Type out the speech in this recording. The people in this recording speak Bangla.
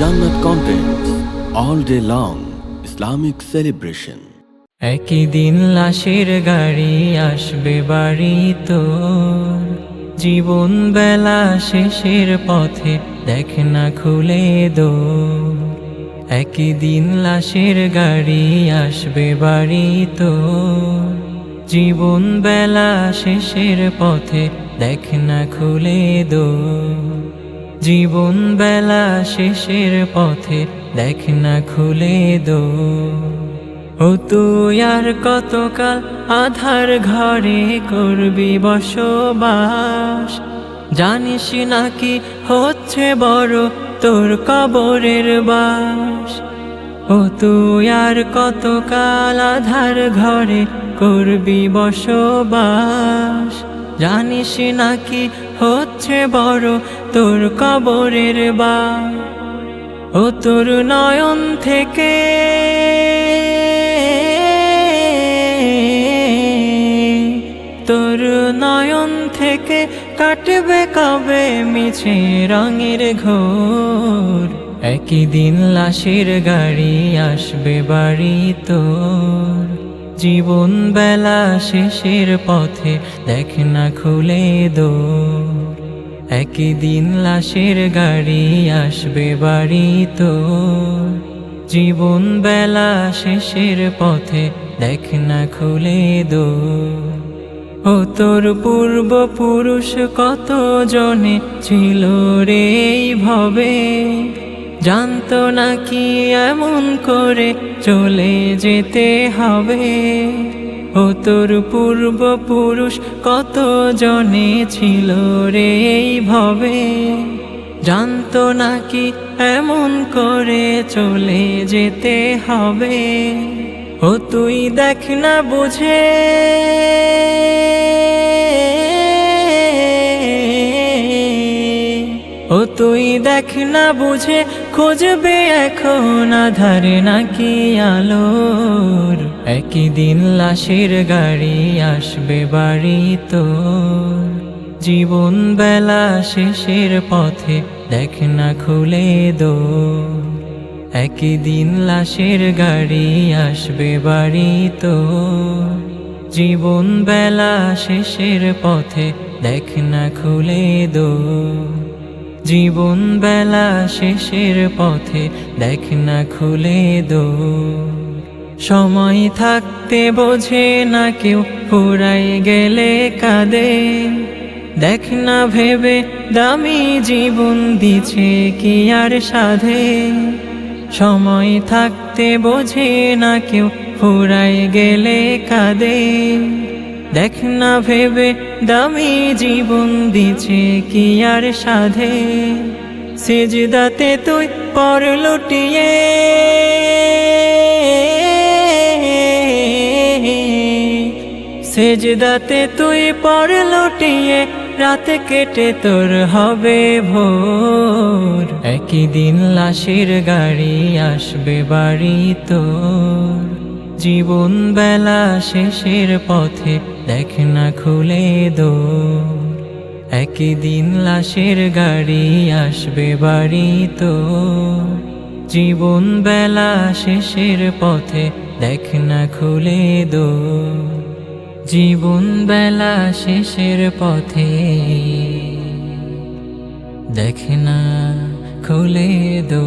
Jannat Contents, all day long, Islamic celebration. একই দিন লাশের গাড়ি আসবে বাড়ি তো। জীবন বেলা শেষের পথে দেখ না খুলে দো একই দিন লাশের গাড়ি আসবে বাড়ি তো। জীবন বেলা শেষের পথে দেখ না খুলে দো জীবন বেলা শেষের পথে দেখ না খুলে দো। ও তুই আর কতকাল আধার ঘরে করবি বসবাস? জানিস নাকি হচ্ছে বড় তোর কবরের বাস? ও তুই আর কতকাল আধার ঘরে করবি বসবাস? জানিস নাকি হচ্ছে বড় তোর কবরের বা ও তোর নয়ন থেকে তোর নয়ন থেকে কাটবে কবে মিছে রঙের ঘোর? একই দিন লাশের গাড়ি আসবে বাড়ি তোর। জীবন বেলা শেষের পথে দেখ না খুলে দো একই দিন লাশের গাড়ি আসবে বাড়ি তো জীবন বেলা শেষের পথে দেখ না খুলে দো ও তোর পূর্ব পুরুষ কত জনে ছিল রে ভবে? জানতো নাকি এমন করে চলে যেতে হবে। ও তোর পূর্ব পুরুষ কত জনে ছিল রে এই ভবে? জানতো নাকি এমন করে চলে যেতে হবে। ও তুই দেখ না বুঝে। তুই দেখ না বুঝে, খুঁজবে এখন আধারে নাকি আলোর? একই দিন লাশের গাড়ি আসবে বাড়ি তোর। জীবন বেলা শেষের পথে দেখ না খুলে দো একই দিন লাশের গাড়ি আসবে বাড়ি তোর। জীবন বেলা শেষের পথে দেখ না খুলে দো জীবন বেলা শেষের পথে দেখ না খুলে দো সময় থাকতে বোঝে না কেউ, ফুরাই গেলে কাঁদে। দেখ না ভেবে দামি জীবন দিছে কি আর সাধে। সময় থাকতে বোঝে না কেউ, ফুরাই গেলে কাঁদে। দেখ না ভেবে দামি জীবন দিছে কি আর সাধে। সেজদাতে তুই পর লুটিয়ে। সেজদাতে তুই পর লুটিয়ে, রাত কেটে তোর হবে ভোর। একই দিন লাশের গাড়ি আসবে বাড়ি তোর। জীবন বেলা শেষের পথে দেখ না খুলে দো একই দিন লাশের গাড়ি আসবে বাড়ি তো জীবন বেলা শেষের পথে দেখ না খুলে দো জীবন বেলা শেষের পথে দেখ না খুলে দো